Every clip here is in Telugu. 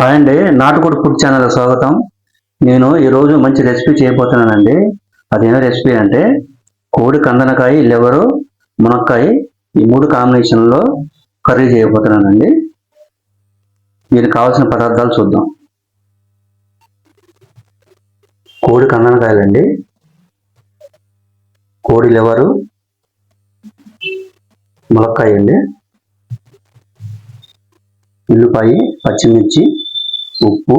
హాయ్ అండి నాటుకోడి ఫుడ్ ఛానల్ స్వాగతం. నేను ఈరోజు మంచి రెసిపీ చేయబోతున్నానండి. అదేనా రెసిపీ అంటే కోడి కందనకాయ లివరు మునక్కాయ ఈ మూడు కాంబినేషన్లో కర్రీ చేయబోతున్నానండి. దీనికి కావాల్సిన పదార్థాలు చూద్దాం. కోడి కందనకాయలండి. కోడి లివరు మునక్కాయ అండి ఉల్లిపాయ పచ్చిమిర్చి ఉప్పు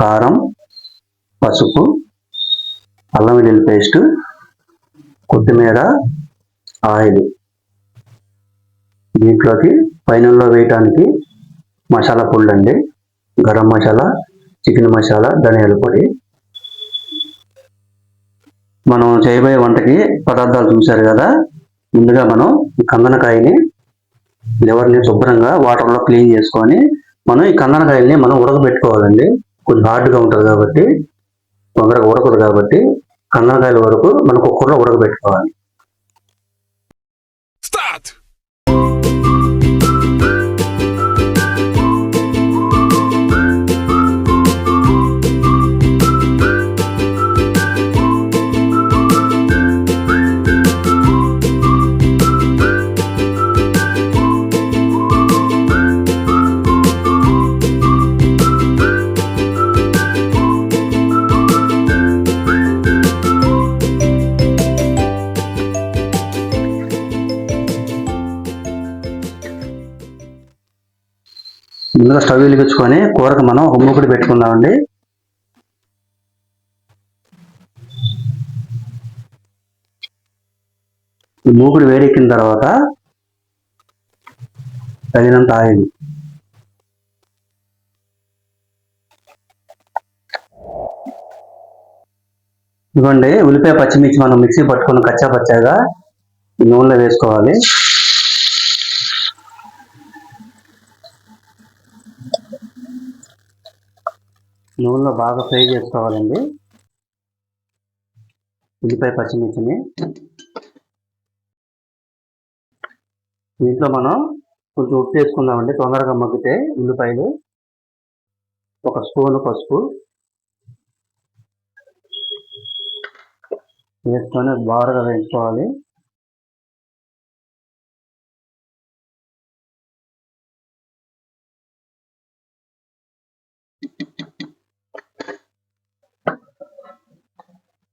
కారం పసుపు అల్లం వెల్లుల్లి పేస్ట్ కొత్తిమీర ఆయిల్. దీంట్లోకి పైనల్లో వేయటానికి మసాలా పొడి అండి గరం మసాలా చికెన్ మసాలా ధనియాల పొడి. మనం చేయబోయే వంటకి పదార్థాలు చూశారు కదా. ముందుగా మనం కందనకాయని లివర్ని శుభ్రంగా వాటర్లో క్లీన్ చేసుకొని మనం ఈ కందనకాయల్ని మనం ఉడకబెట్టుకోవాలండి. కొంచెం హార్డ్గా ఉంటుంది కాబట్టి తొందరగా ఉడకదు కాబట్టి కందనకాయల వరకు మనం కుక్కర్లో ఉడకబెట్టుకోవాలి. ముందుగా స్టవ్ వెలిగించుకొని కూరకు మనం ఒక మూకుడు పెట్టుకుందామండి. ఈ మూకుడు వేడెక్కిన తర్వాత తగినంత ఆయిల్. ఇదిగోండి ఉల్లిపాయ పచ్చిమిర్చి మనం మిక్సీ పట్టుకుని కచ్చా పచ్చాగా నూనెలో వేసుకోవాలి. నూనెలో బాగా ఫ్రై చేసుకోవాలండి. ఉల్లిపాయ పచ్చిమిర్చిని. దీంట్లో మనం కొంచెం ఉప్పు వేసుకుందామండి. తొందరగా మగ్గితే ఉల్లిపాయలు ఒక స్పూన్ పసుపు వేసుకొని బాగా వేయించుకోవాలి.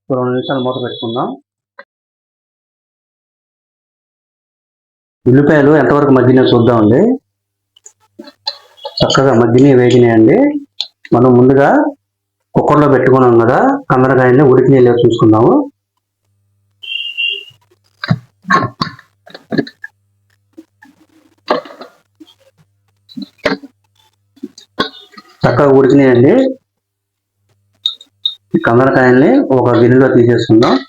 రెండు నిమిషాలు మూత పెట్టుకుందాం. ఉల్లిపాయలు ఎంతవరకు మగ్గినాయో చూద్దామండి చక్కగా మగ్గినాయి వేగినాయండి. మనం ముందుగా కుక్కర్లో పెట్టుకున్నాం కదా కందరకాయని ఉడికినాయో చూసుకుందాము. చక్కగా ఉడికినాయండి. ఈ కందరకాయల్ని ఒక గిన్నెలో తీసేసుకుందాం.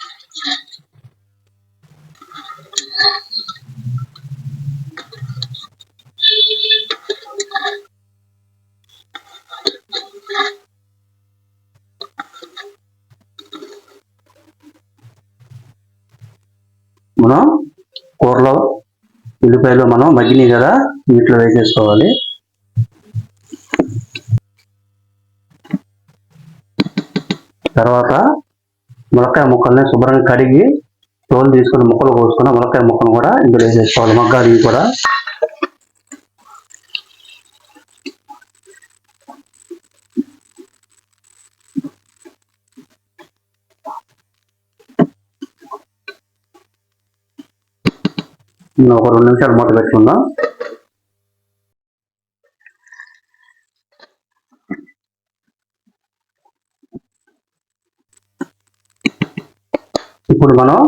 మనం కూరలో ఉల్లిపాయలు మనం మగ్గినాయి కదా నీటిలో వేసేసుకోవాలి. తర్వాత ములక్కాయ ముక్కల్ని శుభ్రంగా కడిగి తోలు తీసుకుని ముక్కలు కోసుకున్న ములక్కాయ ముక్కలు కూడా ఇందులో వేసేసుకోవాలి. మగ్గాలు కూడా. ఒక రెండు నిమిషాలు మూత పెట్టుకుందాం. ఇప్పుడు మనం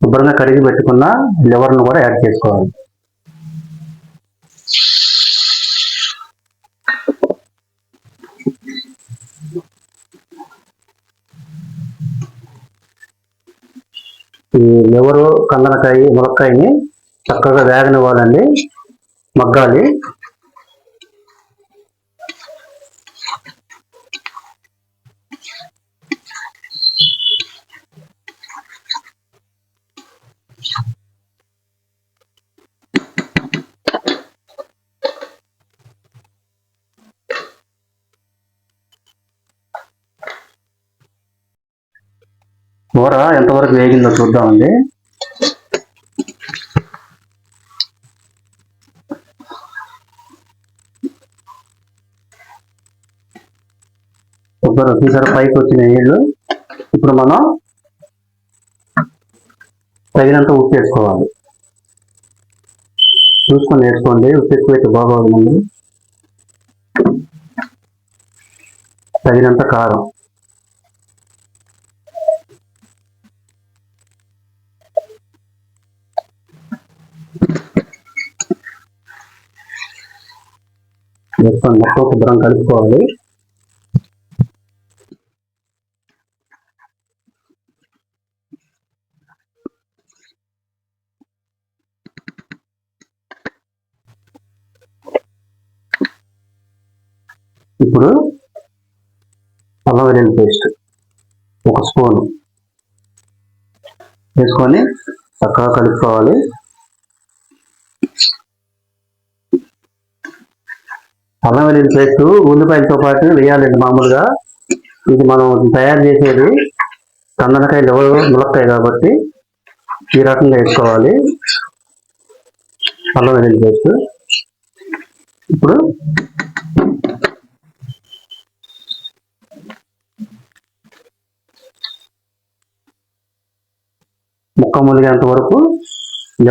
శుభ్రంగా కడిగి పెట్టుకున్న లివర్ను కూడా యాడ్ చేసుకోవాలి. ఈ లివరు కందనకాయ ములక్కాయని చక్కగా వేగనివ్వాలండి. మగ్గాలి. కూర ఎంతవరకు వేగిందో చూద్దామండి. కొబ్బరి ఒకేసారి పైకి వచ్చిన నీళ్ళు ఇప్పుడు మనం తగినంత ఉప్పు వేసుకోవాలి. చూసుకొని వేసుకోండి. ఉప్పు ఎక్కువైతే బాగోదండి తగినంత కారం. వేసుకొని మొత్తం శుభ్రం కలుపుకోవాలి ఇప్పుడు అల్లం వెల్లుల్లి పేస్ట్ ఒక స్పూన్ వేసుకొని చక్కగా కలుపుకోవాలి అల్లం వెల్లుల్లి పేస్ట్ ఉల్లిపాయలతో పాటు వేయాలండి మామూలుగా. ఇది మనం తయారు చేసేది కందనకాయ ములక్కాయ కాబట్టి ఈ రకంగా వేసుకోవాలి. అల్లం వెల్లుల్లి పేస్ట్ ఇప్పుడు ముక్క మునిగేంత వరకు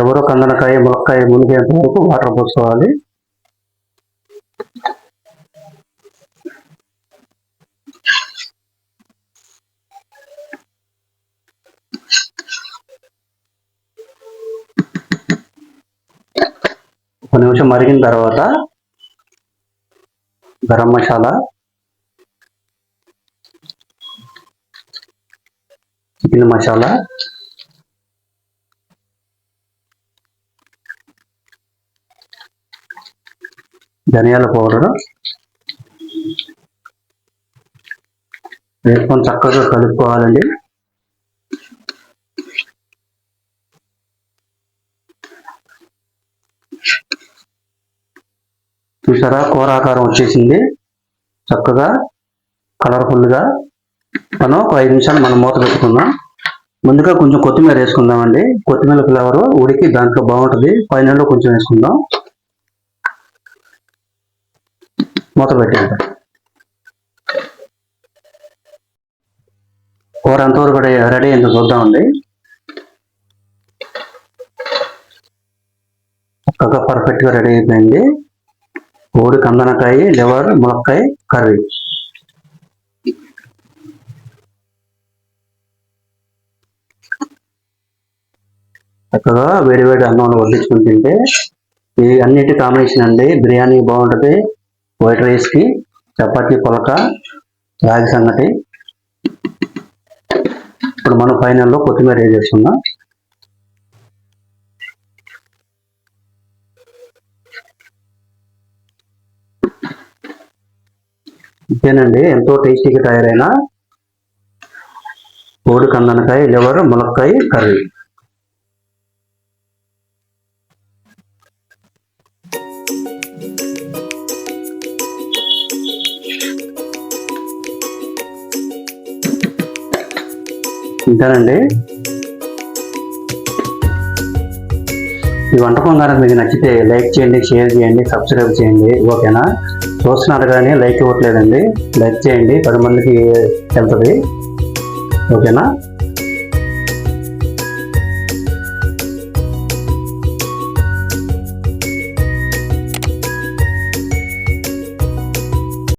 ఎవరో కందనకాయ ములక్కాయ మునిగేంత వరకు వాటర్ పోసుకోవాలి. ఒక నిమిషం మరిగిన తర్వాత గరం మసాలా చికెన్ మసాలా ధనియాల పౌడర్. వేసుకొని చక్కగా కలుపుకోవాలండి. చూసారా కూర ఆకారం వచ్చేసింది. చక్కగా కలర్ఫుల్గా మనం ఒక ఐదు నిమిషాలు మనం మూత పెట్టుకుందాం. ముందుగా కొంచెం కొత్తిమీర వేసుకుందామండి. కొత్తిమీర ఫ్లేవర్ ఉడికి దాంట్లో బాగుంటుంది. ఫైనల్లో కొంచెం వేసుకుందాం. మూత పెట్టేద్దాం. కూర ఎంతవరకు రెడీ రెడీ అయిందో చూద్దామండి చక్కగా పర్ఫెక్ట్గా రెడీ అయిపోయింది. కోడి కందనకాయ లివర్ మునక్కాయ కర్రీ. చక్కగా వేడి వేడి అన్నంలో వడ్డించుకుని తింటే ఇవి అన్నిటి కాంబినేషన్ అండి. బిర్యానీ బాగుంటుంది. వైట్ రైస్కి చపాతీ పొలక రాగి సంగటి. ఇప్పుడు మనం ఫైనల్లో కొత్తిమీర వేసేసుకుందాం. ఇంతేనండి ఎంతో టేస్టీగా తయారైన కోడి కందనకాయ లివర్ ములక్కాయ కర్రీ. ఇంతేనండి ఈ వంటకం కనుక మీకు నచ్చితే లైక్ చేయండి షేర్ చేయండి సబ్స్క్రైబ్ చేయండి. ఓకేనా? చూస్తున్నారు కానీ లైక్ ఇవ్వట్లేదండి. లైక్ చేయండి. పది మందికి వెళ్తుంది. ఓకేనా?